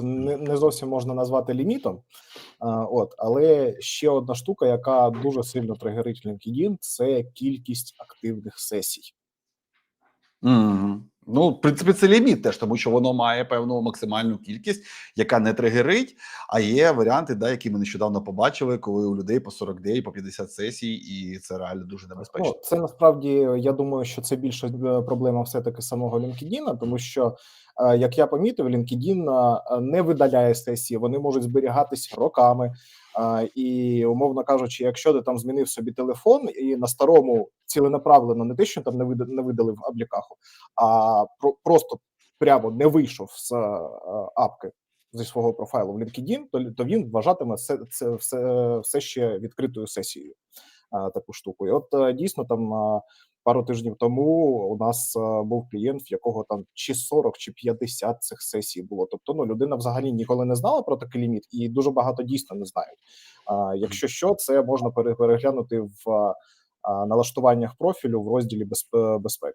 не, не зовсім можна назвати лімітом. А, от, але ще одна штука, яка дуже сильно тригерить LinkedIn, це кількість активних сесій. Мгм. Ну, в принципі, це ліміт теж, тому що воно має певну максимальну кількість, яка не тригерить. А є варіанти, да, які ми нещодавно побачили, коли у людей по 40 днів, по 50 сесій, і це реально дуже небезпечно. Ну, це насправді я думаю, що це більше проблема все-таки самого LinkedIn, тому що, е, як я помітив, LinkedIn е, не видаляє сесії, вони можуть зберігатись роками. І, умовно кажучи, якщо ти там змінив собі телефон і на старому ціленаправлено не те, що там не видали, не видалив аблікаху, а про просто прямо не вийшов з е, апки зі свого профайлу в LinkedIn, то, то він вважатиме це, це все, все ще відкритою сесією таку штуку. І от е, дійсно там пару тижнів тому у нас був клієнт, в якого там чи 40, чи 50 цих сесій було. Тобто, ну людина взагалі ніколи не знала про такий ліміт, і дуже багато дійсно не знають. А, якщо що, це можна переглянути в налаштуваннях профілю в розділі безпеки.